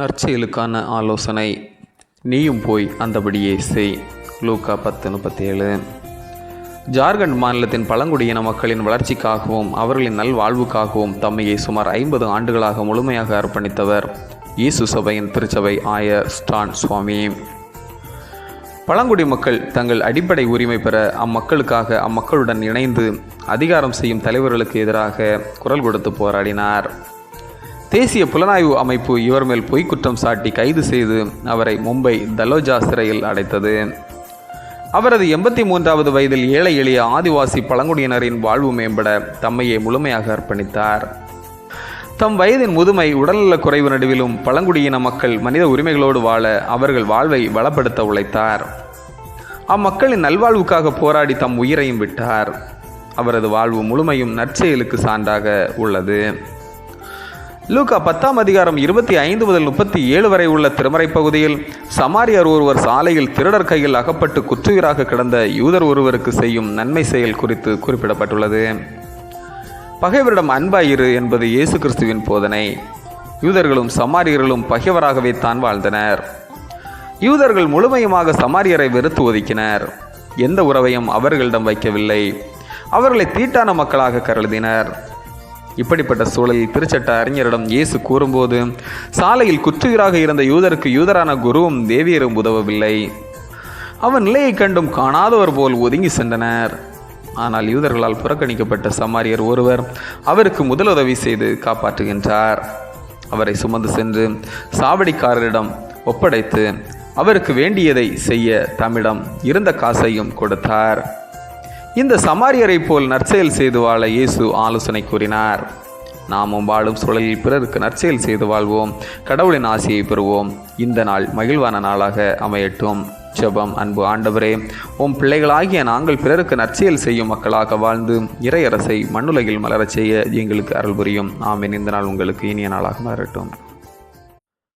நற்செயலுக்கான ஆலோசனை. நீயும் போய் அந்தபடியே செய். லூக்கா பத்து முப்பத்தேழு. ஜார்க்கண்ட் மாநிலத்தின் பழங்குடியின மக்களின் வளர்ச்சிக்காகவும் அவர்களின் நல்வாழ்வுக்காகவும் தம்மையை சுமார் ஐம்பது ஆண்டுகளாக முழுமையாக அர்ப்பணித்தவர் இயேசு சபையின் திருச்சபை ஆயர் ஸ்டான் சுவாமி. பழங்குடி மக்கள் தங்கள் அடிப்படை உரிமை பெற அம்மக்களுக்காக அம்மக்களுடன் இணைந்து அதிகாரம் செய்யும் தலைவர்களுக்கு எதிராக குரல் கொடுத்து போராடினார். தேசிய புலனாய்வு அமைப்பு இவர் மேல் பொய்க்குற்றம் சாட்டி கைது செய்து அவரை மும்பை தலோஜா சிறையில் அடைத்தது. அவரது எண்பத்தி மூன்றாவது வயதில் ஏழை எளிய ஆதிவாசி பழங்குடியினரின் வாழ்வு மேம்பட தம்மையே முழுமையாக அர்ப்பணித்தார். தம் வயதின் முதுமை உடல்நலக் குறைவு நடுவிலும் பழங்குடியின மக்கள் மனித உரிமைகளோடு வாழ அவர்கள் வாழ்வை வளப்படுத்த உழைத்தார். அம்மக்களின் நல்வாழ்வுக்காக போராடி தம் உயிரையும் விட்டார். அவரது வாழ்வு முழுமையும் நற்செயலுக்கு சான்றாக உள்ளது. லூக்கா பத்தாம் அதிகாரம் இருபத்தி ஐந்து முதல் முப்பத்தி ஏழு வரை உள்ள திருமறை பகுதியில் சமாரியர் ஒருவர் சாலையில் திருடர் கையில் அகப்பட்டு குற்றுயிராக கிடந்த யூதர் ஒருவருக்கு செய்யும் நன்மை செயல் குறித்து குறிப்பிடப்பட்டுள்ளது. பகைவரிடம் அன்பாயிரு என்பது இயேசு கிறிஸ்துவின் போதனை. யூதர்களும் சமாரியர்களும் பகைவராகவே தான் வாழ்ந்தனர். யூதர்கள் முழுமையுமாக சமாரியரை வெறுத்து ஒதுக்கினர். எந்த உறவையும் அவர்களிடம் வைக்கவில்லை. அவர்களை தீட்டான மக்களாக கருதினர். இப்படிப்பட்ட சூழலில் திருச்சட்ட அறிஞரிடம் இயேசு கூறும்போது சாலையில் குற்றுயிராக இருந்த யூதருக்கு யூதரான குருவும் தேவியரும் உதவவில்லை. அவன் நிலையை கண்டும் காணாதவர் போல் ஒதுங்கி சென்றனர். ஆனால் யூதர்களால் புறக்கணிக்கப்பட்ட சமாரியர் ஒருவர் அவருக்கு முதலுதவி செய்து காப்பாற்றுகின்றார். அவரை சுமந்து சென்று சாவடிக்காரரிடம் ஒப்படைத்து அவருக்கு வேண்டியதை செய்ய தம்மிடம் இருந்த காசையும் கொடுத்தார். இந்த சமாரியரை போல் நற்செயல் செய்து வாழ இயேசு ஆலோசனை கூறினார். நாமும் வாழும் சூழலில் பிறருக்கு நற்செயல் செய்து வாழ்வோம். கடவுளின் ஆசையை பெறுவோம். இந்த நாள் மகிழ்வான நாளாக அமையட்டும். ஜெபம் அன்பு ஆண்டவரே உம் பிள்ளைகளாகிய நாங்கள் பிறருக்கு நற்செயல் செய்யும் மக்களாக வாழ்ந்து இறையரசை மண்ணுலகில் மலரச் செய்ய எங்களுக்கு அருள் புரியும். ஆமீன். இந்த நாள் உங்களுக்கு இனிய நாளாக மாறட்டும்.